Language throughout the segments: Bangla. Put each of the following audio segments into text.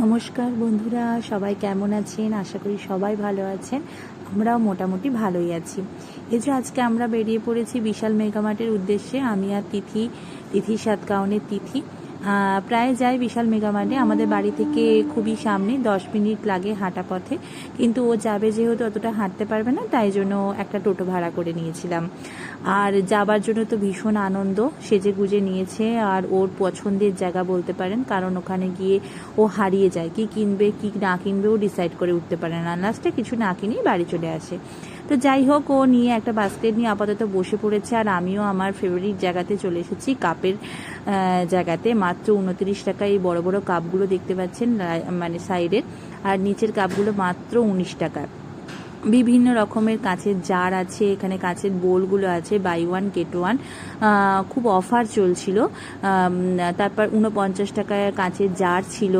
নমস্কার বন্ধুরা সবাই কেমন আছেন? আশা করি সবাই ভালো আছেন। আমরাও মোটামুটি ভালোই আছি। এই যে আজকে আমরা বেরিয়ে পড়েছি বিশাল মেগামার্টের উদ্দেশ্যে আমি আর তিথি তিথি সাতকাউনের তিথি। আহ, প্রায় যাই বিশাল মেগামার্টে। আমাদের বাড়ি থেকে খুবই সামনে, দশ মিনিট লাগে হাঁটা পথে। কিন্তু ও যাবে যেহেতু অতটা হাঁটতে পারবে না, তাই জন্য একটা টোটো ভাড়া করে নিয়েছিলাম। আর যাবার জন্য তো ভীষণ আনন্দ, সেজে গুজে নিয়েছে। আর ওর পছন্দের জায়গা বলতে পারেন, কারণ ওখানে গিয়ে ও হারিয়ে যায়। কি কিনবে, কি না কিনবে, ও ডিসাইড করে উঠতে পারে না। লাস্টে কিছু না কিনেই বাড়ি চলে আসে। তো যাই হোক, ও নিয়ে একটা বাস্কেট নিয়ে আপাতত বসে পড়েছে আর আমিও আমার ফেভারিট জায়গাতে চলে এসেছি কাপের জায়গাতে। মাত্র উনত্রিশ টাকা এই বড় বড় কাপগুলো দেখতে পাচ্ছেন মানে সাইডের আর নিচের কাপগুলো মাত্র উনিশ টাকা বিভিন্ন রকমের কাঁচের জার আছে, এখানে কাঁচের বোলগুলো আছে বাই ওয়ান গেট ওয়ান খুব অফার চলছিল। তারপর উনপঞ্চাশ টাকায় কাঁচের জার ছিল।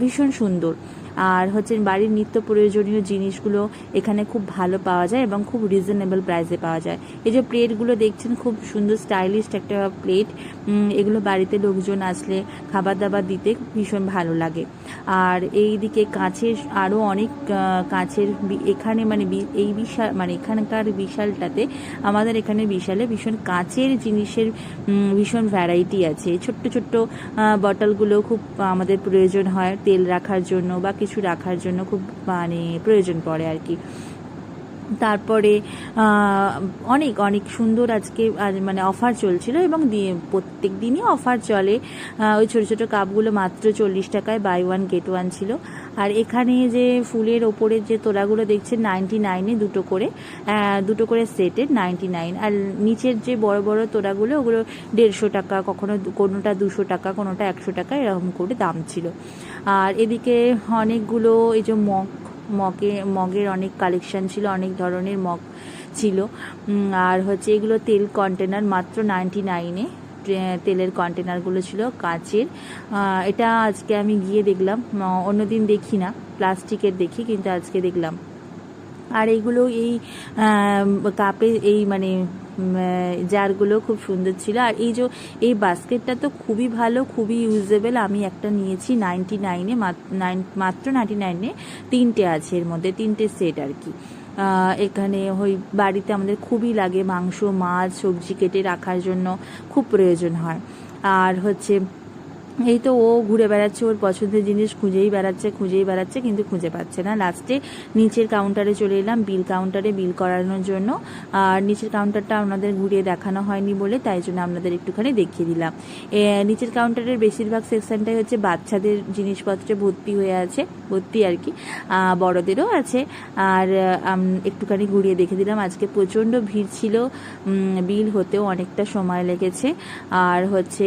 ভীষণ সুন্দর। আর হচ্ছে বাড়ির নিত্য প্রয়োজনীয় জিনিসগুলো এখানে খুব ভালো পাওয়া যায় এবং খুব রিজনেবল প্রাইসে পাওয়া যায়। এই যে প্লেটগুলো দেখছেন, খুব সুন্দর স্টাইলিশ একটা প্লেট এগুলো বাড়িতে লোকজন আসলে খাবার দাবার দিতে ভীষণ ভালো লাগে। আর এই দিকে কাঁচের আরও অনেক কাঁচের এখানে মানে এই বিশাল মানে এখানকার বিশালটাতে আমাদের এখানে বিশালে ভীষণ কাঁচের জিনিসের ভীষণ ভ্যারাইটি আছে। ছোট্ট ছোট্ট বটলগুলো খুব আমাদের প্রয়োজন হয় তেল রাখার জন্য বা কিছু রাখার জন্য খুব মানে প্রয়োজন পড়ে আর কি। তারপরে অনেক অনেক সুন্দর আজকে মানে অফার চলছিল এবং প্রত্যেক দিনই অফার চলে। ওই ছোটো ছোটো কাপগুলো মাত্র চল্লিশ টাকায় বাই ওয়ান গেট ওয়ান ছিল। আর এখানে যে ফুলের ওপরে যে তোলাগুলো দেখছেন নাইনটি নাইনে দুটো করে দুটো করে সেটের নাইনটি নাইন আর নিচের যে বড় বড় তোড়াগুলো, ওগুলো দেড়শো টাকা, কখনো কোনোটা দুশো টাকা, কোনোটা একশো টাকা, এরকম করে দাম ছিল। আর এদিকে অনেকগুলো এই যে মগ মগে, মগের অনেক কালেকশান ছিল, অনেক ধরনের মগ ছিল। আর হচ্ছে এগুলো তেল কন্টেনার মাত্র নাইনটি নাইনে তেলের কন্টেনারগুলো ছিল কাঁচের। এটা আজকে আমি গিয়ে দেখলাম। অন্যদিন দেখি না, প্লাস্টিকের দেখি, কিন্তু আজকে দেখলাম। আর এইগুলো এই কাপে এই মানে জারগুলো খুব সুন্দর ছিল। আর এই যে, এই বাস্কেটটা তো খুবই ভালো, খুবই ইউজেবল আমি একটা নিয়েছি নাইনটি নাইনে মাত্র নাইনটি নাইনে তিনটে আছে এর মধ্যে, তিনটে সেট আর কি। এখানে ওই বাড়িতে আমাদের খুবই লাগে মাংস, মাছ, সবজি কেটে রাখার জন্য খুব প্রয়োজন হয়। আর হচ্ছে এই তো ও ঘুরে বেড়াচ্ছে, ওর পছন্দের জিনিস খুঁজেই বেড়াচ্ছে খুঁজেই বেড়াচ্ছে, কিন্তু খুঁজে পাচ্ছে না। লাস্টে নিচের কাউন্টারে চলে এলাম বিল কাউন্টারে বিল করানোর জন্য। আর নিচের কাউন্টারটা আপনাদের ঘুরিয়ে দেখানো হয়নি বলে, তাই জন্য আপনাদের একটুখানি দেখিয়ে দিলাম। নিচের কাউন্টারের বেশিরভাগ সেকশনটাই হচ্ছে বাচ্চাদের জিনিসপত্রে ভর্তি হয়ে আছে, ভর্তি আর কি বড়দেরও আছে। আর একটুখানি ঘুরিয়ে দেখে দিলাম, আজকে প্রচণ্ড ভিড় ছিল বিল হতেও অনেকটা সময় লেগেছে। আর হচ্ছে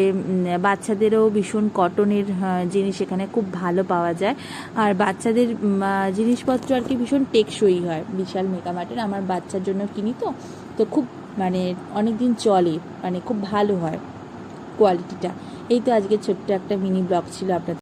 বাচ্চাদেরও ভীষণ কটনের জিনিস এখানে খুব ভালো পাওয়া যায়। আর বাচ্চাদের জিনিসপত্র আর কি ভীষণ টেকসই হয়। বিশাল মেকামার্টের আমার বাচ্চার জন্য কিনি তো। তো খুব মানে অনেক দিন চলে মানে খুব ভালো হয়। কোয়ালিটিটা। এই তো আজকে ছোট্ট একটা মিনি ব্লগ ছিল আপনাদের